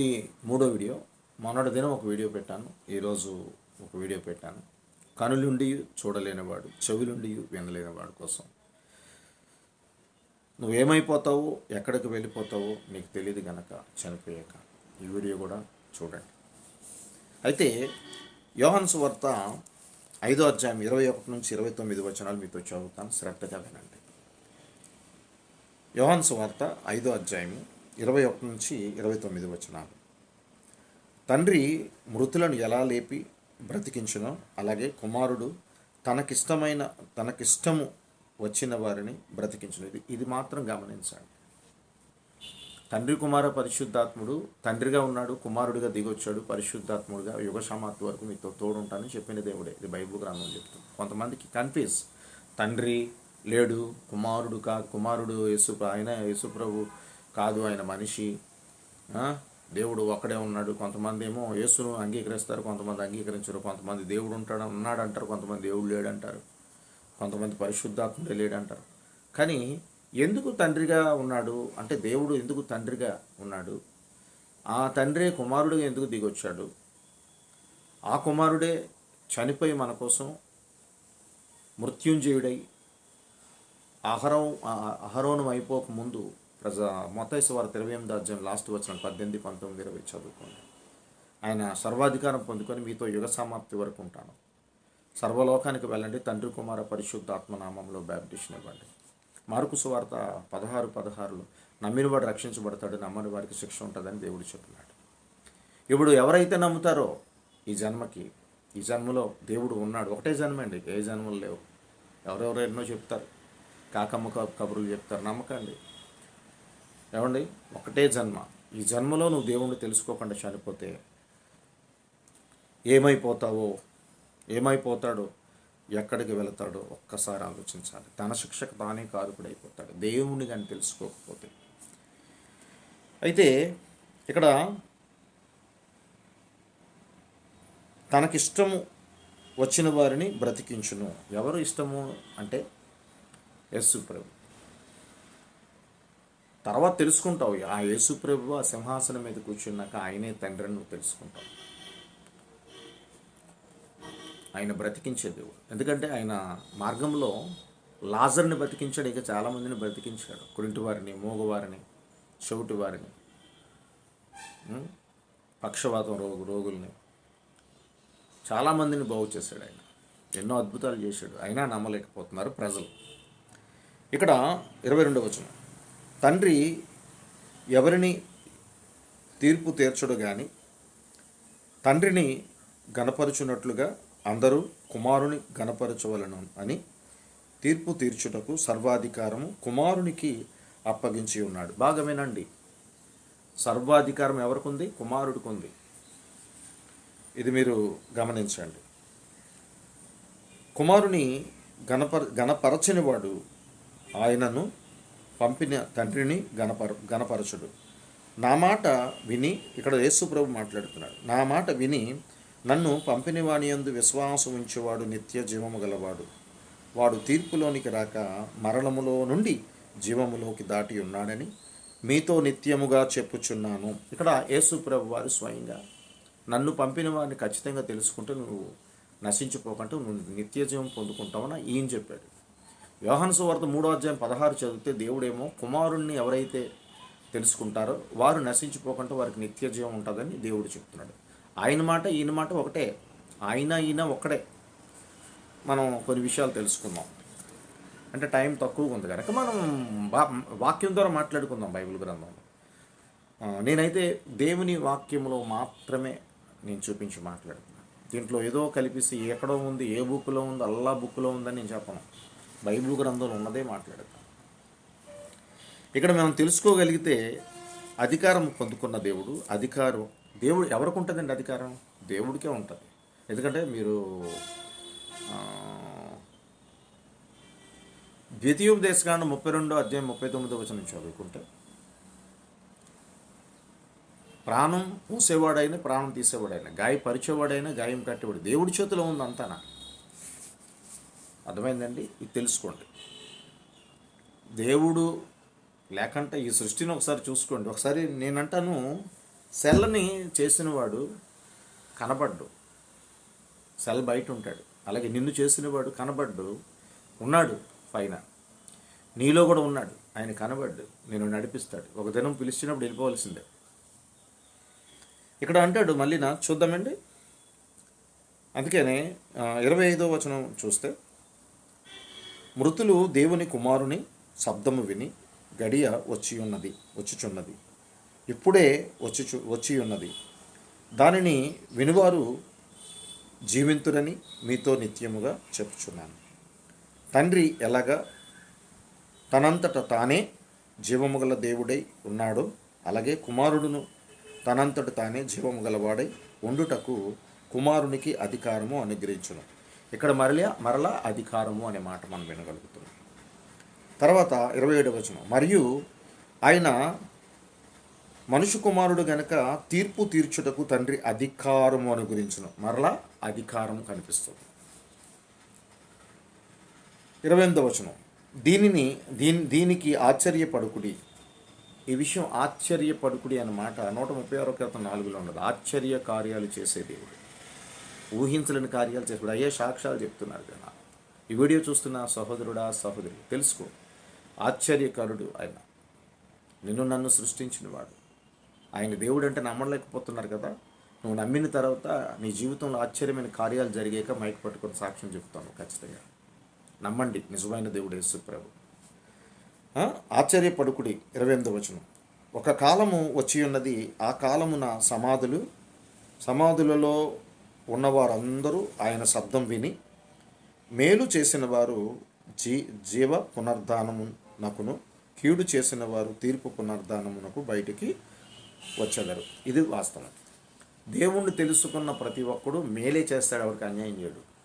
ఈ మూడో వీడియో. మొన్నటి దినం ఒక వీడియో పెట్టాను. ఈరోజు ఒక వీడియో పెట్టాను. కనులుండి చూడలేనివాడు చెవులుండి వినలేనివాడు కోసం. నువ్వేమైపోతావో? ఎక్కడికి వెళ్ళిపోతావో? నీకు తెలియదు గనక చనిపోయాక. ఈ వీడియో కూడా చూడండి. అయితే యోహన్స్ వార్త ఐదో అధ్యాయం ఇరవై ఒకటి నుంచి ఇరవై తొమ్మిది వచనాలు మీతో చదువుతాను. శ్రద్ధగా వినండి. యోహన్స్ వార్త ఐదో అధ్యాయము ఇరవై ఒకటి నుంచి ఇరవై తొమ్మిది వచనాలు. తండ్రి మృతులను ఎలా లేపి బ్రతికించునో అలాగే కుమారుడు తనకిష్టమైన తనకిష్టము వచ్చిన వారిని బ్రతికించలేదు ఇది ఇది మాత్రం గమనించండి. తండ్రి కుమార పరిశుద్ధాత్ముడు తండ్రిగా ఉన్నాడు కుమారుడిగా దిగొచ్చాడు పరిశుద్ధాత్ముడుగా యుగ సమాప్తి వరకు మీతో తోడుంటానని చెప్పిన దేవుడే. ఇది బైబుల్ గ్రంథం చెప్తుంది. కొంతమందికి కన్ఫ్యూజ్. తండ్రి లేడు కుమారుడు కా కుమారుడు యేసు ఆయన యేసుప్రభు కాదు ఆయన మనిషి. దేవుడు ఒక్కడే ఉన్నాడు. కొంతమంది ఏమో యేసును అంగీకరిస్తారు కొంతమంది అంగీకరించరు కొంతమంది దేవుడు ఉంటాడు ఉన్నాడు అంటారు కొంతమంది దేవుడు లేడంటారు. కొంతమంది పరిశుద్ధాత్ముడే లేడంటారు. కానీ ఎందుకు తండ్రిగా ఉన్నాడు? అంటే దేవుడు ఎందుకు తండ్రిగా ఉన్నాడు? ఆ తండ్రే కుమారుడిగా ఎందుకు దిగొచ్చాడు? ఆ కుమారుడే చనిపోయి మన కోసం మృత్యుంజయుడై అహరం అహరోనం అయిపోక ముందు ప్రజ మొత్తైసు వారి ఇరవై ఎనిమిది అధ్యాయం లాస్ట్ వచ్చిన పద్దెనిమిది పంతొమ్మిది ఇరవై చదువుకోండి. ఆయన సర్వాధికారం పొందుకొని మీతో యుగ సమాప్తి వరకు ఉంటాను. సర్వలోకానికి వెళ్ళండి తండ్రి కుమార పరిశుద్ధ ఆత్మనామంలో బ్యాప్టిషన్ ఇవ్వండి. మార్కు సువార్త పదహారు పదహారులో నమ్మినవాడు రక్షించబడతాడు నమ్మని వారికి శిక్ష ఉంటుందని దేవుడు చెప్పినాడు. ఇప్పుడు ఎవరైతే నమ్ముతారో ఈ జన్మకి ఈ జన్మలో దేవుడు ఉన్నాడు. ఒకటే జన్మ అండి ఏ జన్మలు లేవు. ఎవరెవరు ఎన్నో చెప్తారు. కాకమ్మ క- కబుర్లు చెప్తారు. నమ్మకండి. ఏమండి? ఒకటే జన్మ. ఈ జన్మలో నువ్వు దేవుణ్ణి తెలుసుకోకుండా చనిపోతే ఏమైపోతావో ఏమైపోతాడో ఎక్కడికి వెళతాడో ఒక్కసారి ఆలోచించాలి. తన శిక్షకు తానే కారుకుడైపోతాడు. దేవుణ్ణి కానీ తెలుసుకోకపోతే. అయితే ఇక్కడ తనకిష్టము వచ్చిన వారిని బ్రతికించును. ఎవరు ఇష్టము? అంటే యస్సు ప్రభు. తర్వాత తెలుసుకుంటావు. ఆ యేసుప్రభు ఆ సింహాసనం మీద కూర్చున్నాక ఆయనే తండ్రిని నువ్వు తెలుసుకుంటావు. ఆయన బ్రతికించే దేవుడు. ఎందుకంటే ఆయన మార్గంలో లాజర్ని బ్రతికించాడు ఇక చాలామందిని బ్రతికించాడు. కురింటి వారిని మూగవారిని చెవిటి వారిని పక్షవాతం రోగు రోగుల్ని చాలామందిని బాగు చేశాడు ఆయన. ఎన్నో అద్భుతాలు చేశాడు. అయినా నమ్మలేకపోతున్నారు ప్రజలు. ఇక్కడ ఇరవై రెండవ వచనం. తండ్రి ఎవరిని తీర్పు తీర్చడు కానీ తండ్రిని గణపరచునట్లుగా అందరూ కుమారుని గణపరచవలను అని తీర్పు తీర్చుటకు సర్వాధికారము కుమారునికి అప్పగించి ఉన్నాడు. బాగా వినండి సర్వాధికారం ఎవరికి ఉంది కుమారుడికి ఉంది ఇది మీరు గమనించండి. కుమారుని గణపర గణపరచని వాడు ఆయనను పంపిన తండ్రిని గణపర గణపరచుడు. నా మాట విని ఇక్కడ యేసుప్రభు మాట్లాడుతున్నాడు. నా మాట విని నన్ను పంపిన వాని యందు విశ్వాసం ఉంచేవాడు నిత్య జీవము గలవాడు. వాడు తీర్పులోనికి రాక మరణములో నుండి జీవములోకి దాటి ఉన్నాడని మీతో నిత్యముగా చెప్పుచున్నాను. ఇక్కడ యేసుప్రభు వారు స్వయంగా నన్ను పంపిన వారిని ఖచ్చితంగా తెలుసుకుంటే నువ్వు నశించిపోకుండా నువ్వు నిత్య జీవం పొందుకుంటావని ఈయన చెప్పాడు. యోహాను సువార్త మూడో అధ్యాయం పదహారు చదివితే దేవుడేమో కుమారుణ్ణి ఎవరైతే తెలుసుకుంటారో వారు నశించిపోకుండా వారికి నిత్య జీవం ఉంటుందని దేవుడు చెప్తున్నాడు. ఆయన మాట ఈయన మాట ఒకటే. ఆయన ఈయన ఒక్కడే. మనం కొన్ని విషయాలు తెలుసుకుందాం. అంటే టైం తక్కువగా ఉంది కనుక మనం వా- వాక్యం ద్వారా మాట్లాడుకుందాం బైబిల్ గ్రంథంలో. నేనైతే దేవుని వాక్యంలో మాత్రమే నేను చూపించి మాట్లాడుతున్నాను దీంట్లో ఏదో కలిపిసి ఎక్కడో ఉంది ఏ బుక్లో ఉంది అల్లా బుక్లో ఉందని నేను చెప్పను. బైబిల్ గ్రంథంలో ఉన్నదే మాట్లాడతాను ఇక్కడ మనం తెలుసుకోగలిగితే అధికారం పొందుకున్న దేవుడు అధికారం దేవుడు ఎవరికి ఉంటుందండి అధికారం? దేవుడికే ఉంటుంది. ఎందుకంటే మీరు ఆ, ముప్పై రెండో అధ్యాయం ముప్పై తొమ్మిదో వచ్చిన చదువుకుంటే ప్రాణం పూసేవాడైనా ప్రాణం తీసేవాడైనా గాయపరిచేవాడైనా గాయం కట్టేవాడు దేవుడి చేతిలో ఉంది అంతానా అర్థమైందండి? ఇది తెలుసుకోండి. దేవుడు లేకంటే ఈ సృష్టిని ఒకసారి చూసుకోండి. ఒకసారి నేనంటాను సెల్ని చేసినవాడు కనబడ్డు. సెల్ బయట ఉంటాడు అలాగే నిన్ను చేసినవాడు కనబడ్డు ఉన్నాడు పైన. నీలో కూడా ఉన్నాడు. ఆయన కనబడ్డు. నేను నడిపిస్తాడు. ఒక దినం పిలిచినప్పుడు వెళ్ళిపోవాల్సిందే. ఇక్కడ అంటాడు మళ్ళీ నా చూద్దామండి. అందుకనే ఇరవై ఐదో వచనం చూస్తే మృతులు దేవుని కుమారుని శబ్దము విని గడియ వచ్చి ఉన్నది వచ్చుచున్నది. ఇప్పుడే వచ్చి వచ్చి ఉన్నది దానిని వినువారు జీవింతురని మీతో నిత్యముగా చెప్పుచున్నాను. తండ్రి ఎలాగా? తనంతట తానే జీవము గల దేవుడై ఉన్నాడో. అలాగే కుమారుడును తనంతట తానే జీవము గలవాడై ఉండుటకు కుమారునికి అధికారము అనుగ్రహించును. ఇక్కడ మరలా మరలా అధికారము అనే మాట మనం వినగలుగుతున్నాం. తర్వాత ఇరవై ఏడవ వచనం. మరియు ఆయన మనుషు కుమారుడు గనక తీర్పు తీర్చుటకు తండ్రి అధికారము అనుగ్రహించును. మరలా అధికారం కనిపిస్తుంది. ఇరవై ఎనిమిదో వచనం. దీనిని దీని దీనికి ఆశ్చర్యపడుకుడి. ఈ విషయం ఆశ్చర్యపడుకుడి అన్నమాట నూట ముప్పై ఆరో క్రితం నాలుగులో ఉండదు ఆశ్చర్య కార్యాలు చేసే దేవుడు. ఊహించలేని కార్యాలు చేసేవాడు అయ్యే సాక్ష్యాలు చెప్తున్నారు కదా ఈ వీడియో చూస్తున్న సహోదరుడా సహోదరి తెలుసుకో. ఆశ్చర్యకరుడు ఆయన. నిన్ను నన్ను సృష్టించినవాడు. ఆయన దేవుడు అంటే నమ్మలేకపోతున్నారు కదా? నువ్వు నమ్మిన తర్వాత నీ జీవితంలో ఆశ్చర్యమైన కార్యాలు జరిగాక మైక్ పట్టుకొని సాక్ష్యం చెప్తాను ఖచ్చితంగా. నమ్మండి నిజమైన దేవుడు యేసు ప్రభు ఆశ్చర్యపడుకుడి ఇరవై ఎనిమిది వచనం. ఒక కాలము వచ్చి ఉన్నది ఆ కాలమున సమాధులు సమాధులలో ఉన్నవారందరూ ఆయన శబ్దం విని మేలు చేసిన వారు జీ జీవ పునర్ధానమునకును కీడు చేసిన వారు తీర్పు పునర్ధానమునకు బయటికి వచ్చేదారు. ఇది వాస్తవం. దేవుణ్ణి తెలుసుకున్న ప్రతి ఒక్కడు మేలే చేస్తాడు ఎవరికి అన్యాయం చేయడు.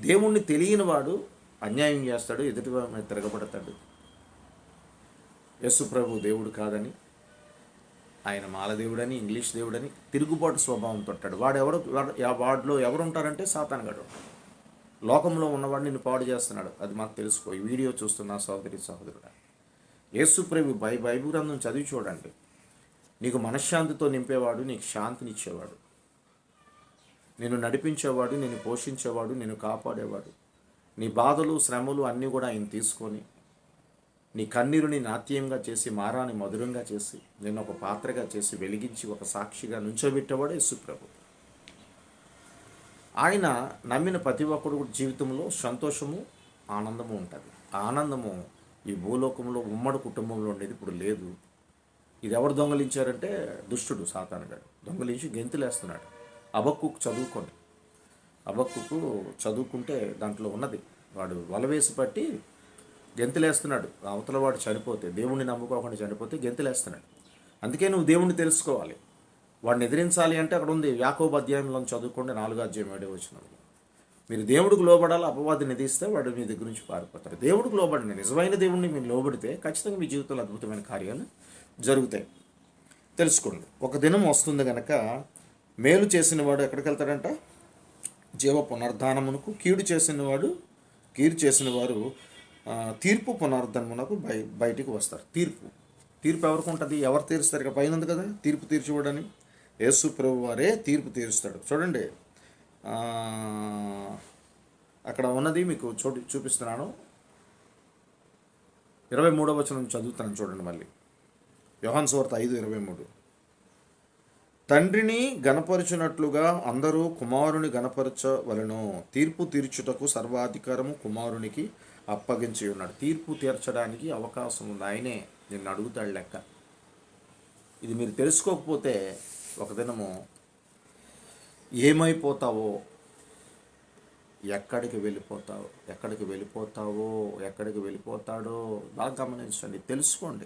దేవుణ్ణి తెలియని వాడు అన్యాయం చేస్తాడు ఎదుటి తిరగబడతాడు. యశు ప్రభు దేవుడు కాదని ఆయన మాలదేవుడని ఇంగ్లీష్ దేవుడని తిరుగుబాటు స్వభావం తొట్టాడు. వాడు ఎవరు వాడు వాడిలో ఎవరు ఉంటారంటే సాతానగాడు లోకంలో ఉన్నవాడు నిన్ను పాడు చేస్తున్నాడు. అది మాకు తెలుసుకో. ఈ వీడియో చూస్తున్న సహోదరి సహోదరుడు యేసుప్రభు బై బైబిల్ గ్రంథం చదివి చూడండి. నీకు మనశ్శాంతితో నింపేవాడు నీకు శాంతినిచ్చేవాడు. నేను నడిపించేవాడు నేను పోషించేవాడు నేను కాపాడేవాడు. నీ బాధలు శ్రమలు అన్నీ కూడా ఆయన తీసుకొని నీ కన్నీరుని నాట్యంగా చేసి మారాన్ని మధురంగా చేసి నేను ఒక పాత్రగా చేసి వెలిగించి ఒక సాక్షిగా నుంచోబెట్టేవాడు యేసుప్రభు. ఆయన నమ్మిన ప్రతి ఒక్కడు కూడా జీవితంలో సంతోషము ఆనందము ఉంటుంది. ఆనందము ఈ భూలోకంలో ఉమ్మడి కుటుంబంలో ఉండేది ఇప్పుడు లేదు. ఇది ఎవరు దొంగలించారంటే దుష్టుడు సాతానుగాడు దొంగలించి గెంతులేస్తున్నాడు. అబక్కుకు చదువుకోండి అబక్కుకు చదువుకుంటే దాంట్లో ఉన్నది. వాడు వలవేసి పట్టి గెంతులేస్తున్నాడు. అవతల వాడు చనిపోతే దేవుణ్ణి నమ్ముకోకుండా చనిపోతే గెంతులేస్తున్నాడు. అందుకే నువ్వు దేవుణ్ణి తెలుసుకోవాలి. వాడిని ఎదిరించాలి అంటే అక్కడ ఉంది యాకోబ అధ్యాయంలో చదువుకోండి నాలుగో అధ్యాయం ఏడే వచ్చిన మీరు దేవుడికి లోబడాలి అపవాదిని నిధిస్తే వాడు మీ దగ్గర నుంచి పారిపోతారు దేవుడికి లోబడి నిజమైన దేవుడిని మీరు లోబడితే ఖచ్చితంగా మీ జీవితంలో అద్భుతమైన కార్యాలు జరుగుతాయి. తెలుసుకోండి. ఒక దినం వస్తుంది గనక మేలు చేసిన వాడు ఎక్కడికి వెళ్తాడంట జీవ పునర్ధానమునకు కీడు చేసిన వాడు కీడు చేసిన వారు తీర్పు పునర్ధనమునకు బయ బయటికి వస్తారు. తీర్పు. తీర్పు ఎవరికి ఉంటుంది? ఎవరు తీరుస్తారు? ఇక పైన ఉంది కదా. తీర్పు తీర్చివాడని యేసు ప్రభు వారే తీర్పు తీరుస్తాడు. చూడండి. అక్కడ ఉన్నది మీకు చూ చూపిస్తున్నాను. ఇరవై మూడవ వచనం చదువుతాను చూడండి మళ్ళీ. యోహన్ సువార్త ఐదు ఇరవై మూడు. తండ్రిని గణపరచునట్లుగా అందరూ కుమారుని గణపరచవలను తీర్పు తీర్చుటకు సర్వాధికారము కుమారునికి అప్పగించి ఉన్నాడు. తీర్పు తీర్చడానికి అవకాశం ఉంది. ఆయనే నిన్ను అడుగుతాడు లెక్క. ఇది మీరు తెలుసుకోకపోతే ఒక దినము ఏమైపోతావో ఎక్కడికి వెళ్ళిపోతావు ఎక్కడికి వెళ్ళిపోతావో ఎక్కడికి వెళ్ళిపోతాడో బాగా గమనించండి. తెలుసుకోండి.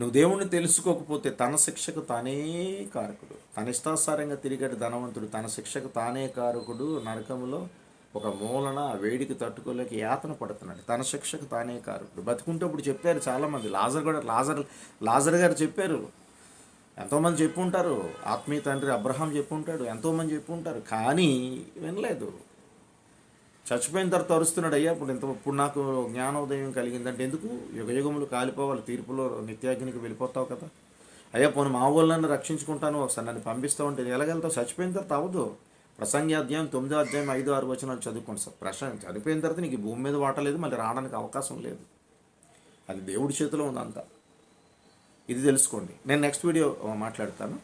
నువ్వు దేవుణ్ణి తెలుసుకోకపోతే తన శిక్షకు తానే కారకుడు. తన ఇష్టాసారంగా తిరిగాడు ధనవంతుడు. తన శిక్షకు తానే కారకుడు నరకములో ఒక మూలన ఆ వేడికి తట్టుకోలేక యాతన పడుతున్నాడు. తన శిక్షకు తానే కారకుడు బతుకుంటే ఇప్పుడు చెప్పారు చాలామంది. లాజర్ కూడా లాజర్ లాజర్ గారు చెప్పారు. ఎంతోమంది చెప్పుంటారు. ఆత్మీయ తండ్రి అబ్రహాం చెప్పుంటాడు. ఎంతోమంది చెప్పుంటారు. కానీ వినలేదు. చచ్చిపోయిన తర్వాత అరుస్తున్నాడు అయ్యా ఇప్పుడు ఇంత ఇప్పుడు నాకు జ్ఞానోదయం కలిగిందంటే ఎందుకు? యుగయుగములు కాలిపోవాలి. తీర్పులో నిత్యాగ్నికి వెళ్ళిపోతావు కదా. అయ్యా పోను మా వాళ్ళని రక్షించుకుంటాను. ఒకసారి నన్ను పంపిస్తావు అంటే ఎలాగెళ్తావు? చచ్చిపోయిన తర్వాత అవ్వదు. ప్రసంగాధ్యాయం తొమ్మిదో అధ్యాయం ఐదు ఆరు వచనాలు చదువుకోండి సార్. ప్రసంగ చనిపోయిన తర్వాత నీకు భూమి మీద వాటలేదు మళ్ళీ రావడానికి అవకాశం లేదు. అది దేవుడి చేతిలో ఉందంతా ఇది తెలుసుకోండి. నేను నెక్స్ట్ వీడియో మాట్లాడతాను.